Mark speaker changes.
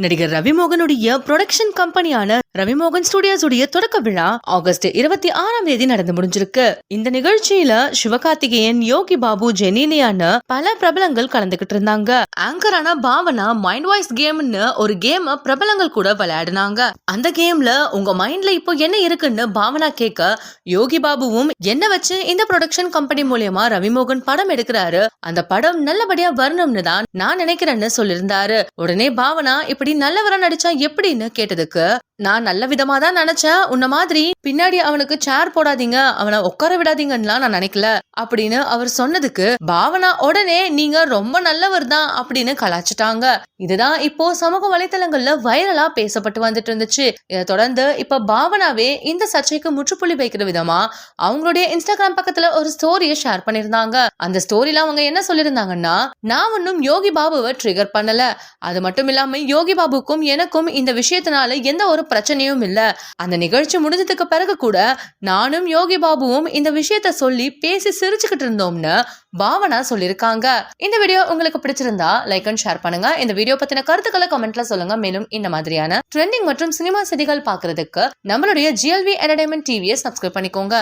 Speaker 1: நடிகர் ரவிமோகனுடைய ப்ரொடக்ஷன் கம்பெனியான ரவிமோகன் ஸ்டுடியோஸ் உடைய தொடக்க விழா ஆகஸ்ட் இருபத்தி ஆறாம் தேதி நடந்து முடிஞ்சிருக்கு. இந்த நிகழ்ச்சியில சிவகார்த்திகேயன் யோகி பாபு ஜெனிலியான்னு பல பிரபலங்கள் கலந்துகிட்டு இருந்தாங்க. ஆங்கரான பாவனா மைண்ட் வாய்ஸ் கேம்னு ஒரு கேம பிரபலங்கள் கூட விளையாடினாங்க. அந்த கேம்ல உங்க மைண்ட்ல இப்போ என்ன இருக்குன்னு பாவனா கேட்க யோகி பாபுவும் என்ன வச்சு இந்த ப்ரொடக்ஷன் கம்பெனி மூலியமா ரவிமோகன் படம் எடுக்கிறாரு அந்த படம் நல்லபடியா வரணும்னு தான் நான் நினைக்கிறேன்னு சொல்லியிருந்தாரு. உடனே பாவனா இப்படி நல்லவரா நடிச்சா எப்படின்னு கேட்டதுக்கு நான் நல்ல விதமா தான் நினைச்சேன். உன்ன மாதிரி பின்னாடி அவனுக்கு சேர் போடாதீங்க. அவனை உட்கார விடாதீங்கன்னுலாம் நான் நினைக்கல. அப்படின்னு அவர் சொன்னதுக்கு பாவனா உடனே நீங்க ரொம்ப நல்லவர் தான் அப்படின்னு கலாச்சிட்டாங்க இதுதான் இப்போ சமூக வலைத்தளங்கள்ல வைரலா பேசப்பட்டு வந்துட்டு இருந்துச்சு. இதை தொடர்ந்து இப்ப பாவனாவே இந்த சர்ச்சைக்கு முற்றுப்புள்ளி வைக்கிற விதமா அவங்களுடைய இன்ஸ்டாகிராம் பக்கத்துல ஒரு ஸ்டோரியை ஷேர் பண்ணிருந்தாங்க அந்த ஸ்டோரியில அவங்க என்ன சொல்லியிருந்தாங்கன்னா நான் ஒன்னும் யோகி பாபுவை ட்ரிகர் பண்ணல. அது மட்டும் இல்லாம யோகி பாபுக்கும் எனக்கும் இந்த விஷயத்தினால எந்த ஒரு பிரச்சனையும் இல்ல. அந்த நிகழ்ச்சி முடிஞ்சதுக்கு பிறகு கூட நானும் யோகி பாபுவும் இந்த விஷயத்த சொல்லி பேசி சிரிச்சுக்கிட்டு இருந்தோம்னு பாவனா சொல்லியிருக்காங்க. இந்த வீடியோ உங்களுக்கு பிடிச்சிருந்தா லைக் அண்ட் ஷேர் பண்ணுங்க. இந்த வீடியோ பத்தின கருத்துக்களை கமெண்ட்ல சொல்லுங்க. மேலும் இந்த மாதிரியான ட்ரெண்டிங் மற்றும் சினிமா செய்திகள் பாக்குறதுக்கு நம்மளுடைய ஜிஎல்வி என்டர்டைன்மெண்ட் டிவியை சப்ஸ்கிரைப் பண்ணிக்கோங்க.